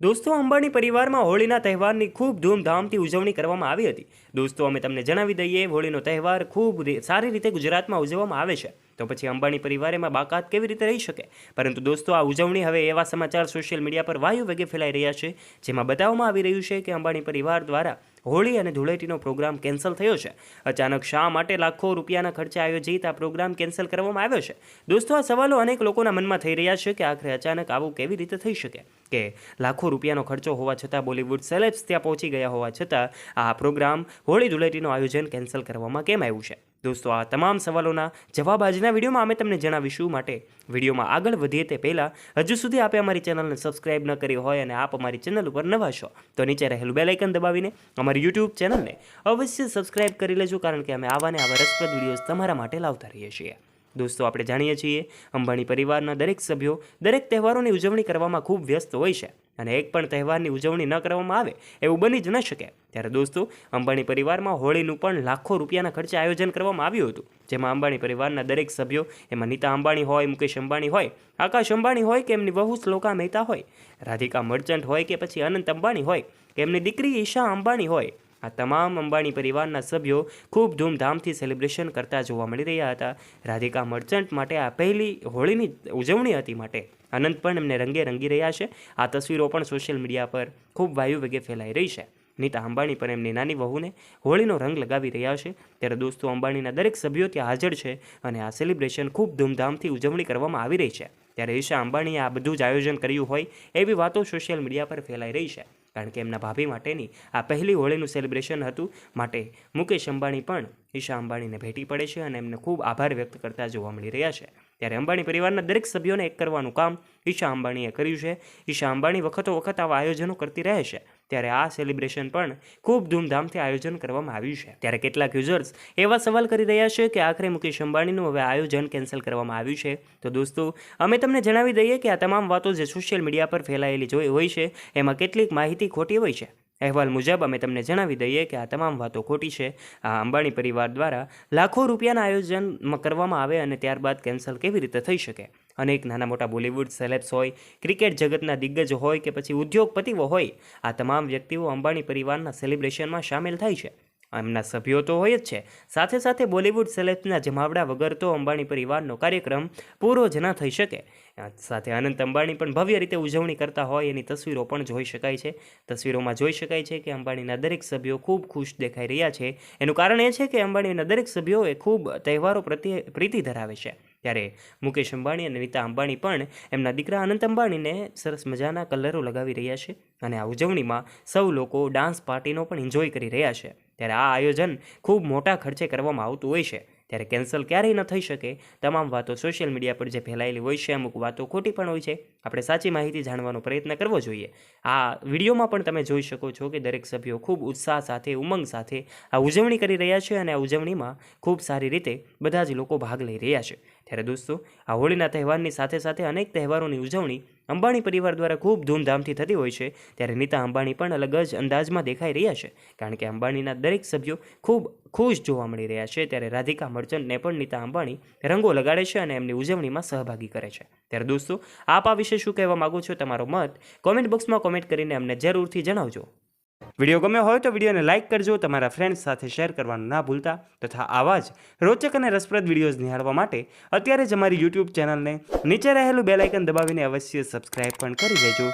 દોસ્તો, અંબાણી પરિવારમાં હોળીના તહેવારની ખૂબ ધૂમધામથી ઉજવણી કરવામાં આવી હતી. દોસ્તો, અમે તમને જણાવી દઈએ, હોળીનો તહેવાર ખૂબ સારી રીતે ગુજરાતમાં ઉજવવામાં આવે છે. તો પછી અંબાણી પરિવાર એમાં બાકાત કેવી રીતે રહી શકે? પરંતુ દોસ્તો, આ ઉજવણી હવે એવા સમાચાર સોશિયલ મીડિયા પર વાયુ વેગે ફેલાઈ રહ્યા છે, જેમાં બતાવવામાં આવી રહ્યું છે કે અંબાણી પરિવાર દ્વારા હોળી અને ધૂળેટીનો પ્રોગ્રામ કેન્સલ થયો છે. અચાનક શા માટે લાખો રૂપિયાના ખર્ચે આયોજિત આ પ્રોગ્રામ કેન્સલ કરવામાં આવ્યો છે? દોસ્તો, આ સવાલો અનેક લોકોના મનમાં થઈ રહ્યા છે કે આખરે અચાનક આવું કેવી રીતે થઈ શકે? કે લાખો રૂપિયાનો ખર્ચો હોવા છતાં બોલિવૂડ સેલેબ્સ ત્યાં પહોંચી ગયા હોવા છતાં આ પ્રોગ્રામ હોળી ધૂળેટીનું આયોજન કેન્સલ કરવામાં કેમ આવ્યું છે? દોસ્તો, આ તમામ સવાલોના જવાબ આજના વિડીયોમાં અમે તમને જણાવીશું માટે. વિડીયોમાં આગળ વધીએ તે પહેલાં, હજુ સુધી આપે અમારી ચેનલને સબસ્ક્રાઇબ ન કરી હોય અને આપ અમારી ચેનલ ઉપર નવા છો, તો નીચે રહેલું બેલાઇકન દબાવીને અમારી યુટ્યુબ ચેનલને અવશ્ય સબસ્ક્રાઇબ કરી લેજો, કારણ કે અમે આવાને આવા રસપ્રદ વિડીયોઝ તમારા માટે લાવતા રહીએ છીએ. દોસ્તો, આપણે જાણીએ છીએ, અંબાણી પરિવારના દરેક સભ્યો દરેક તહેવારોની ઉજવણી કરવામાં ખૂબ વ્યસ્ત હોય છે અને એક પણ તહેવારની ઉજવણી ન કરવામાં આવે એવું બની જ ન શકે. ત્યારે દોસ્તો, અંબાણી પરિવારમાં હોળીનું પણ લાખો રૂપિયાના ખર્ચે આયોજન કરવામાં આવ્યું હતું. જેમાં અંબાણી પરિવારના દરેક સભ્યો, એમાં નીતા અંબાણી હોય, મુકેશ અંબાણી હોય, આકાશ અંબાણી હોય કે એમની વહુ શ્લોકા મહેતા હોય, રાધિકા મર્ચન્ટ હોય કે પછી અનંત અંબાણી હોય, કે એમની દીકરી ઈશા અંબાણી હોય આ તમામ અંબાણી પરિવારના સભ્યો ખૂબ ધૂમધામથી સેલિબ્રેશન કરતા જોવા મળી રહ્યા હતા. રાધિકા મર્ચન્ટ માટે આ પહેલી હોળીની ઉજવણી હતી માટે. અનંત પણ એમને રંગે રંગી રહ્યા છે. આ તસવીરો પણ સોશિયલ મીડિયા પર ખૂબ વાયુ વેગે ફેલાઈ રહી છે. નીતા અંબાણી પણ એમની નાની વહુને હોળીનો રંગ લગાવી રહ્યા છે. ત્યારે દોસ્તો અંબાણીના દરેક સભ્યો ત્યાં હાજર છે અને આ સેલિબ્રેશન ખૂબ ધૂમધામથી ઉજવણી કરવામાં આવી રહી છે. ત્યારે ઈશા અંબાણીએ આ બધું જ આયોજન કર્યું હોય એવી વાતો સોશિયલ મીડિયા પર ફેલાઈ રહી છે. કારણ કે એમના ભાભી માટેની આ પહેલી હોળીનું સેલિબ્રેશન હતું. માટે મુકેશ અંબાણી પણ ઈશા અંબાણીને ભેટી પડે છે અને એમને ખૂબ આભાર વ્યક્ત કરતા જોવા મળી રહ્યા છે. ત્યારે અંબાણી પરિવારના દરેક સભ્યોને એક કરવાનું કામ ઈશા અંબાણીએ કર્યું છે. ઈશા અંબાણી વખતો વખત આવા આયોજનો કરતી રહે છે. ત્યારે આ સેલિબ્રેશન પણ ખૂબ ધૂમધામથી આયોજન કરવામાં આવ્યું છે. ત્યારે કેટલાક યુઝર્સ એવા સવાલ કરી રહ્યા છે કે આખરે મુકેશ અંબાણીનું હવે આયોજન કેન્સલ કરવામાં આવ્યું છે. તો દોસ્તો, અમે તમને જણાવી દઈએ કે આ તમામ વાતો જે સોશિયલ મીડિયા પર ફેલાયેલી જોઈ હોય છે, એમાં કેટલીક માહિતી ખોટી હોય છે. અહેવાલ મુજબ અમે તમને જણાવી દઈએ કે આ તમામ વાતો ખોટી છે. આ અંબાણી પરિવાર દ્વારા લાખો રૂપિયાના આયોજન કરવામાં આવે અને ત્યારબાદ કેન્સલ કેવી રીતે થઈ શકે? અનેક નાના મોટા બોલિવૂડ સેલેબ્સ હોય, ક્રિકેટ જગતના દિગ્ગજ હોય કે પછી ઉદ્યોગપતિઓ હોય, આ તમામ વ્યક્તિઓ અંબાણી પરિવારના સેલિબ્રેશનમાં સામેલ થાય છે. એમના સભ્યો તો હોય જ છે. સાથે સાથે બોલિવૂડ સેલેબ્સના જમાવડા વગર તો અંબાણી પરિવારનો કાર્યક્રમ પૂરો જ ન થઈ શકે. સાથે અનંત અંબાણી પણ ભવ્ય રીતે ઉજવણી કરતા હોય, એની તસવીરો પણ જોઈ શકાય છે. તસવીરોમાં જોઈ શકાય છે કે અંબાણીના દરેક સભ્યો ખૂબ ખુશ દેખાઈ રહ્યા છે. એનું કારણ એ છે કે અંબાણીના દરેક સભ્યોએ ખૂબ તહેવારો પ્રત્યે પ્રીતિ ધરાવે છે. ત્યારે મુકેશ અંબાણી અને નીતા અંબાણી પણ એમના દીકરા અનંત અંબાણીને સરસ મજાના કલરો લગાવી રહ્યા છે અને આ ઉજવણીમાં સૌ લોકો ડાન્સ પાર્ટીનો પણ એન્જોય કરી રહ્યા છે. ત્યારે આ આયોજન ખૂબ મોટા ખર્ચે કરવામાં આવતું હોય છે. ત્યારે કેન્સલ ક્યારેય ન થઈ શકે. તમામ વાતો સોશિયલ મીડિયા પર જે ફેલાયેલી હોય છે, અમુક વાતો ખોટી પણ હોય છે. આપણે સાચી માહિતી જાણવાનો પ્રયત્ન કરવો જોઈએ. આ વિડીયોમાં પણ તમે જોઈ શકો છો કે દરેક સભ્યો ખૂબ ઉત્સાહ સાથે, ઉમંગ સાથે આ ઉજવણી કરી રહ્યા છે અને આ ઉજવણીમાં ખૂબ સારી રીતે બધા જ લોકો ભાગ લઈ રહ્યા છે. ત્યારે દોસ્તો, આ હોળીના તહેવારની સાથે સાથે અનેક તહેવારોની ઉજવણી અંબાણી પરિવાર દ્વારા ખૂબ ધૂમધામથી થતી હોય છે. ત્યારે નીતા અંબાણી પણ અલગ જ અંદાજમાં દેખાઈ રહ્યા છે. કારણ કે અંબાણીના દરેક સભ્યો ખૂબ ખુશ જોવા મળી રહ્યા છે. ત્યારે રાધિકા મર્ચન્ટને પણ નીતા અંબાણી રંગો લગાડે છે અને એમની ઉજવણીમાં સહભાગી કરે છે. ત્યારે દોસ્તો, આપ આ વિશે શું કહેવા માગો છો? તમારો મત કોમેન્ટ બોક્સમાં કોમેન્ટ કરીને અમને જરૂરથી જણાવજો. વીડિયો ગમ્યો હોય તો વિડીયોને લાઇક કરજો, તમારા ફ્રેન્ડ્સ સાથે શેર કરવાનું ના ભૂલતા, તથા આવા જ રોચક અને રસપ્રદ વિડીયોઝ નિહાળવા માટે અત્યારે જ અમારી યુટ્યુબ ચેનલને નીચે રહેલું બેલાઇકન દબાવીને અવશ્ય સબસ્ક્રાઇબ પણ કરી દેજો.